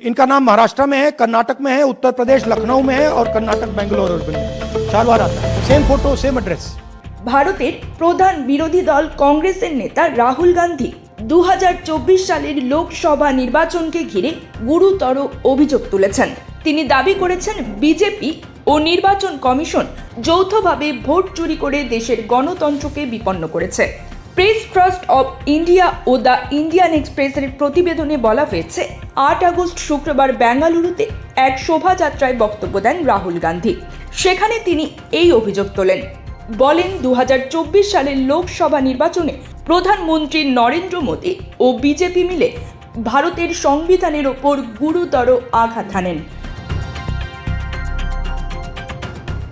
इनका नाम महाराष्ट्र में है कर्नाटक में है उत्तर प्रदेश लखनऊ में है और कर्नाटक बेंगलोर अर्बन में है। चार बार आता है सेम फोटो सेम एड्रेस ভারতের প্রধান বিরোধী দল কংগ্রেসের নেতা রাহুল গান্ধী দু সালের লোকসভা নির্বাচনকে ঘিরে গুরুতর অভিযোগ তুলেছেন তিনি দাবি করেছেন বিজেপি ও নির্বাচন কমিশন যৌথভাবে ভোট চুরি করে দেশের গণতন্ত্রকে বিপন্ন করেছে প্রেস ট্রাস্ট অব ইন্ডিয়া ও দ্য ইন্ডিয়ান এক্সপ্রেসের প্রতিবেদনে বলা হয়েছে, আট আগস্ট শুক্রবার বেঙ্গালুরুতে এক শোভাযাত্রায় বক্তব্য দেন রাহুল গান্ধী। সেখানে তিনি এই অভিযোগ তোলেন। বলেন দু হাজার চব্বিশ সালের লোকসভা নির্বাচনে প্রধানমন্ত্রী নরেন্দ্র মোদী ও বিজেপি মিলে ভারতের সংবিধানের ওপর গুরুতর আঘাত হানেন।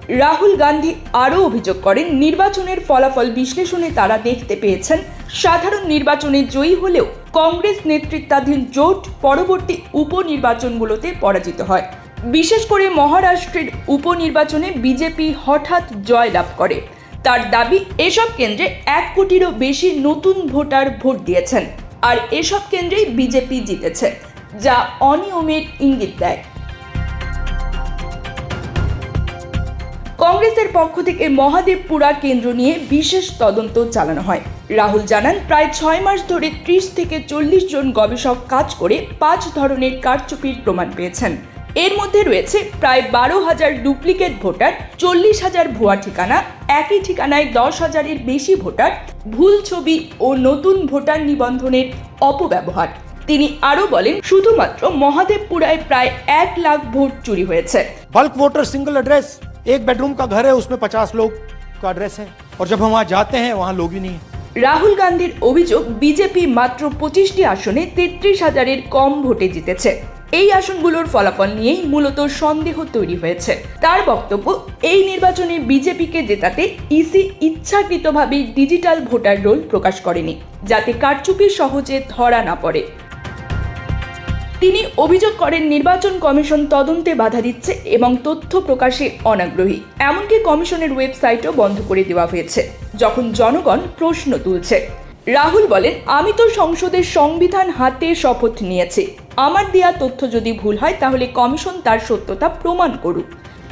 রাহুল গান্ধী আরও অভিযোগ করেন, নির্বাচনের ফলাফল বিশ্লেষণে তারা দেখতে পেয়েছেন, সাধারণ নির্বাচনে জয়ী হলেও কংগ্রেস নেতৃত্বাধীন জোট পরবর্তী উপনির্বাচনগুলোতে পরাজিত হয়। বিশেষ করে মহারাষ্ট্রের উপনির্বাচনে বিজেপি হঠাৎ জয়লাভ করে। তার দাবি, এসব কেন্দ্রে এক কোটিরও বেশি নতুন ভোটার ভোট দিয়েছেন। আর এসব কেন্দ্রেই বিজেপি জিতেছে, যা অনিয়মের ইঙ্গিত দেয়। কংগ্রেসের পক্ষ থেকে মহাদেবপুরা কেন্দ্র নিয়ে বিশেষ তদন্ত চালানো হয়। রাহুল জানান, প্রায় ছয় মাস ধরে ত্রিশ থেকে চল্লিশ জন গবেষক কাজ করে পাঁচ ধরনের কারচুপির প্রমাণ পেয়েছেন। এর মধ্যে রয়েছে প্রায় বারো হাজার ডুপ্লিকেট ভোটার, চল্লিশ হাজার ভুয়া ঠিকানা, একই ঠিকানায় দশ হাজারের বেশি ভোটার, ভুল ছবি ও নতুন ভোটার নিবন্ধনের অপব্যবহার। তিনি আরও বলেন, শুধুমাত্র মহাদেবপুরায় প্রায় এক লাখ ভোট চুরি হয়েছে। বাল্ক ভোটার সিঙ্গল অ্যাড্রেস एक बेडरूम का घर है उसमें पचास लोग का एड्रेस है और जब हम वहाँ जाते हैं वहाँ लोग ही नहीं है রাহুল গান্ধীর অভিযোগ বিজেপি মাত্র পঁচিশটি আসনে তেত্রিশ হাজারের কম ভোটে জিতেছে এই আসনগুলোর ফলাফল নিয়েই মূলত সন্দেহ তৈরি হয়েছে তার বক্তব্য এই নির্বাচনে বিজেপিকে জেতাতে ইসি ইচ্ছাকৃতভাবে ডিজিটাল ভোটার রোল প্রকাশ করেনি যাতে কারচুপি সহজে ধরা না পড়ে তিনি অভিযোগ করেন নির্বাচন কমিশন তদন্তে বাধা দিচ্ছে এবং তথ্য প্রকাশে অনাগ্রহী। এমনকি কমিশনের ওয়েবসাইটও বন্ধ করে দেওয়া হয়েছে, যখন জনগণ প্রশ্ন তুলছে। রাহুল বলেন, আমি তো সংসদের সংবিধান হাতে শপথ নিয়েছি। আমার দেয়া তথ্য যদি ভুল হয়, তাহলে কমিশন তার সত্যতা প্রমাণ করুক।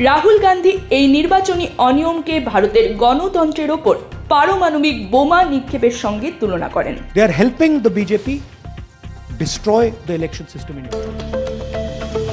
রাহুল গান্ধী এই নির্বাচনী অনিয়মকে ভারতের গণতন্ত্রের ওপর পারমাণবিক বোমা নিক্ষেপের সঙ্গে তুলনা করেন। They are helping the BJP destroy the election system in India.